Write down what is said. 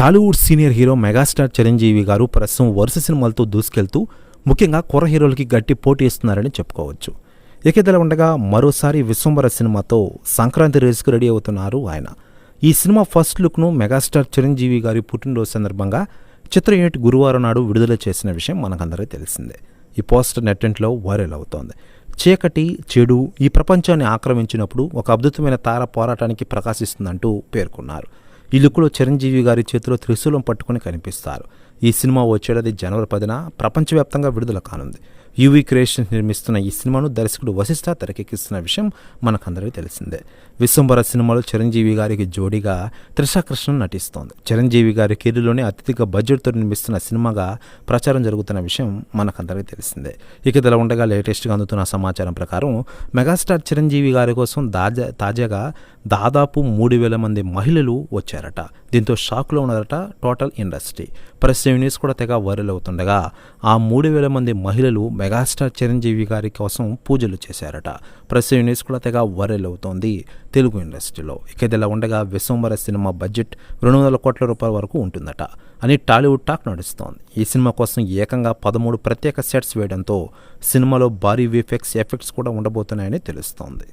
Tollywood senior hero megastar Chiranjeevi గారు ప్రస్తుతం వరుస సినిమాలతో దూసుకెళ్తూ ముఖ్యంగా కుర్ర హీరోలకి గట్టి పోటీ ఇస్తున్నారని చెప్పుకోవచ్చు. ఇక ఇదిలా ఉండగా మరోసారి విశ్వంబర సినిమాతో సంక్రాంతి రేసుకు రెడీ అవుతున్నారు ఆయన. ఈ సినిమా ఫస్ట్ లుక్ను మెగాస్టార్ చిరంజీవి గారి పుట్టినరోజు సందర్భంగా చిత్ర యూనిట్ గురువారం నాడు విడుదల చేసిన విషయం మనకందరికీ తెలిసిందే. ఈ పోస్టర్ నెట్టింట్లో వైరల్ అవుతోంది. చీకటి చెడు ఈ ప్రపంచాన్ని ఆక్రమించినప్పుడు ఒక అద్భుతమైన తార పోరాటానికి ప్రకాశిస్తుందంటూ పేర్కొన్నారు. ఈ లుక్లో చిరంజీవి గారి చేతిలో త్రిశూలం పట్టుకుని కనిపిస్తారు. ఈ సినిమా వచ్చేటది జనవరి పదిన. ప్రపంచవ్యాప్తంగా విడుదల కానుంది. యూవీ క్రియేషన్స్ నిర్మిస్తున్న ఈ సినిమాను దర్శకుడు వశిష్ఠ తెరకెక్కిస్తున్న విషయం మనకందరికీ తెలిసిందే. విశ్వంబర సినిమాలో చిరంజీవి గారికి జోడీగా త్రిషా కృష్ణ నటిస్తోంది. చిరంజీవి గారి కెరీర్లోనే అత్యధిక బడ్జెట్తో నిర్మిస్తున్న సినిమాగా ప్రచారం జరుగుతున్న విషయం మనకందరికీ తెలిసిందే. ఇక ఇదిలా ఉండగా లేటెస్ట్గా అందుతున్న సమాచారం ప్రకారం మెగాస్టార్ చిరంజీవి గారి కోసం దాజా తాజాగా దాదాపు మూడు వేల మంది మహిళలు వచ్చారట. దీంతో షాక్లో ఉన్నారట టోటల్ ఇండస్ట్రీ. ప్రెస్ న్యూస్ కూడా తెగ వైరల్ అవుతుండగా ఆ మూడు వేల మంది మహిళలు మెగాస్టార్ చిరంజీవి గారి కోసం పూజలు చేశారట. ప్రెస్ న్యూస్ కూడా తెగ వైరల్ అవుతోంది తెలుగు ఇండస్ట్రీలో. ఇక ఇదిలా ఉండగా విశ్వంబర సినిమా బడ్జెట్ రెండు వందల కోట్ల రూపాయల వరకు ఉంటుందట. అని టాలీవుడ్ టాక్ నడుస్తోంది. ఈ సినిమా కోసం ఏకంగా పదమూడు ప్రత్యేక సెట్స్ వేయడంతో సినిమాలో భారీ విఫెక్స్ ఎఫెక్ట్స్ కూడా ఉండబోతున్నాయని తెలుస్తోంది.